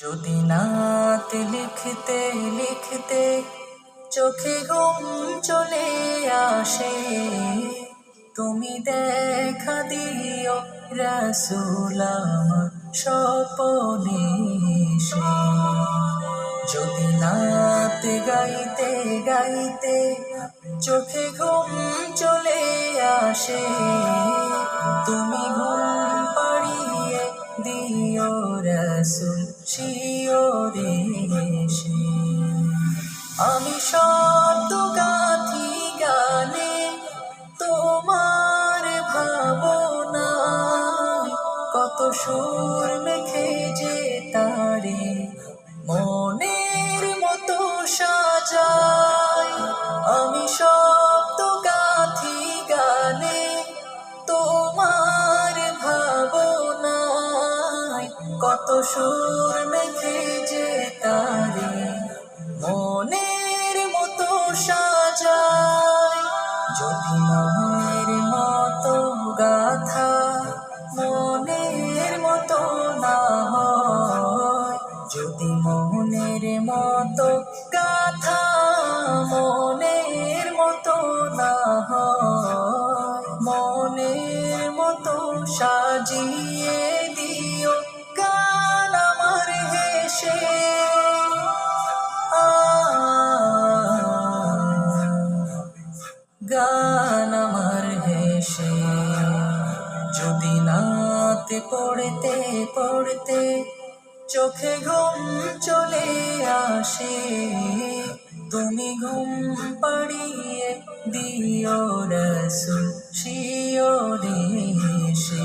যদি নাত লিখতে লিখতে চোখে ঘুম চলে আসে, তুমি দেখা দিও রসুল আমার স্বপনে। যদি নাত গাইতে গাইতে চোখে ঘুম চলে আসে, তুমি ঘুম দিও রসুল শিওরে। আমি শব্দ গাথি গানে তোমার ভাবনা কত সুর মেখে যে তারে সুর মেখে যে তারে মনের মতো সাজায়। যদি মনের মতো গাথা মনের মতো না হয়। যদি মনের মতো গাথা মনের মতো না হয়। মনের মতো সাজিয়ে গান আমার হেসে। যদি নাতে পড়তে পড়তে চোখে ঘুম চলে আসে, তুমি ঘুম পাড়িয়ে দিও রসুল শিওরে এসে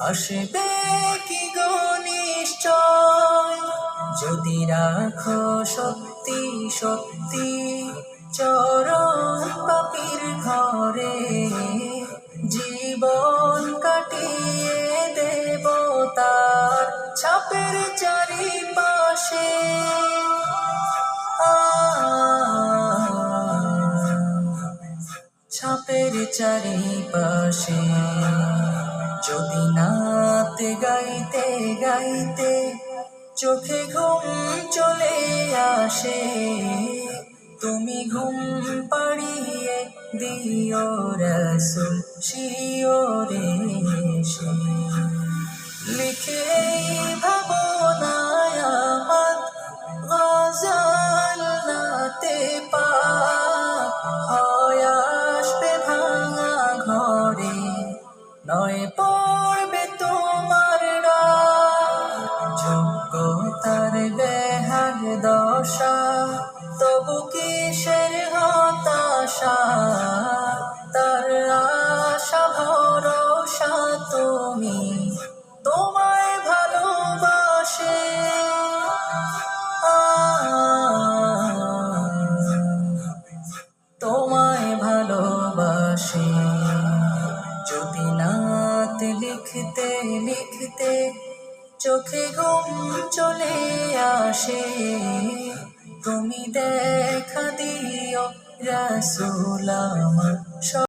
আসবে কি গো নিশ্চয়? যদি রাখো সত্যি সত্যি, চরণ পাপির ঘরে জীবন কাটিয়ে দেব তার ছাপের চারিপাশে। ছাপের চারিপাশে। যদি নাতে গাইতে গাইতে চোখে ঘুম চলে আসে, তুমি ঘুম পাড়িয়ে দিও রসুল, শিওরে লিখে দশা, তবু কিসের হতাশা? তার আশা, ভরসা তুমি তোমায় ভালোবাসে। তোমায় ভালোবাসে। যদি নাত লিখতে লিখতে চোখে ঘুম চলে আসে তুমি দেখা দিও রসুল আমার